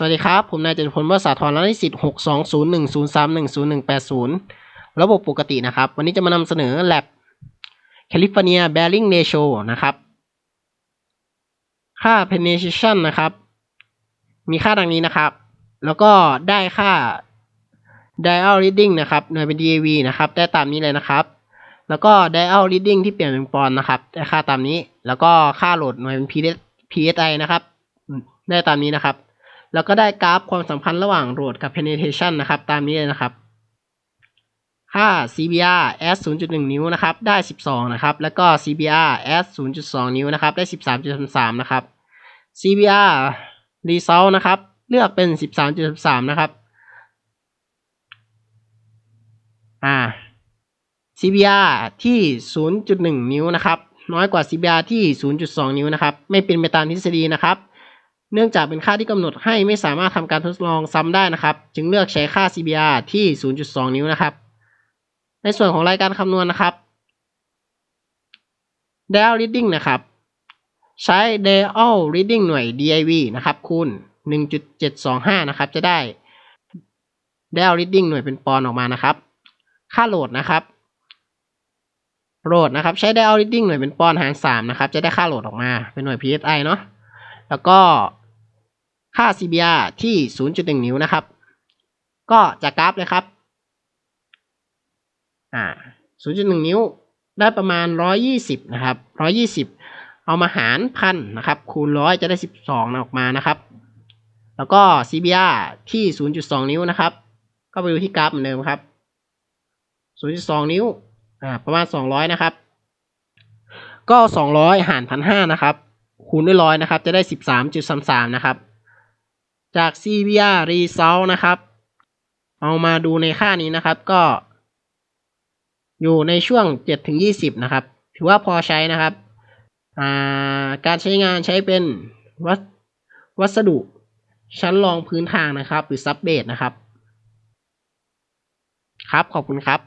สวัสดีครับ ผมนายเจตพลวสาธรและนิสิต6 2 0 1 0 3 1 0 1 8 0 ระบบปกตินะครับ วันนี้จะมานำเสนอ lab California Bearing Ratio นะครับ ค่า penetration นะครับ มีค่าดังนี้นะครับ แล้วก็ได้ค่า dial reading นะครับ หน่วยเป็น DAV นะครับ ได้ตามนี้เลยนะครับ แล้วก็ dial reading ที่เปลี่ยนเป็นปอนด์นะครับ ได้ค่าตามนี้ แล้วก็ค่าโหลดหน่วยเป็น PSI นะครับ ได้ตามนี้นะครับ แล้วก็ได้กราฟความสัมพันธ์ระหว่างโหลดกับ penetration นะครับตามนี้เลยนะครับ ค่า CBR s 0.1 นิ้วนะครับได้ 12 นะครับ แล้วก็ CBR s 0.2 นิ้วนะครับได้ 13.3 นะครับ CBR result นะครับเลือกเป็น 13.3 นะครับ อ่า CBR ที่ 0.1 นิ้วนะครับ น้อยกว่า CBR ที่ 0.2 นิ้วนะครับ ไม่เป็นไปตามทฤษฎีนะครับ เนื่องจากเป็นค่าที่กำหนดให้ไม่สามารถทำการทดลองซ้ำได้นะครับ จึงเลือกใช้ค่า CBR ที่ 0.2 นิ้วนะครับ ในส่วนของรายการคำนวณนะครับ dial reading นะครับ ใช้ dial reading หน่วย div นะครับคูณ 1.725 นะครับ จะได้ dial reading หน่วยเป็นปอนด์ออกมานะครับ ค่าโหลดนะครับโหลดนะครับ ใช้ dial reading หน่วยเป็นปอนด์หาร 3 นะครับ จะได้ค่าโหลดออกมาเป็นหน่วย psi เนาะแล้วก็ ค่า CBR ที่ 0.1 นิ้วนะครับ ก็จากกราฟเลยครับ อ่า 0.1 นิ้วได้ประมาณ 120 นะครับ 120 เอามาหารพันนะครับ คูณร้อยจะได้ 12ออกมานะครับ แล้วก็ CBR ที่ 0.2 นิ้วนะครับ ก็ไปดูที่กราฟเหมือนเดิมครับ 0.2 นิ้ว อ่า ประมาณ 200 นะครับ ก็ 200 หาร1,500นะครับ คูณด้วยร้อยนะครับ จะได้ 13.33 นะครับ จาก CBR result นะครับ เอามาดูในค่านี้นะครับก็ อยู่ในช่วง 7-20 นะครับ ถือว่าพอใช้นะครับาการใช้งานใช้เป็นวัสวัสดุชั้นรองพื้นทางนะครับ หรือซับเบสนะครับ ครับ ขอบคุณครับ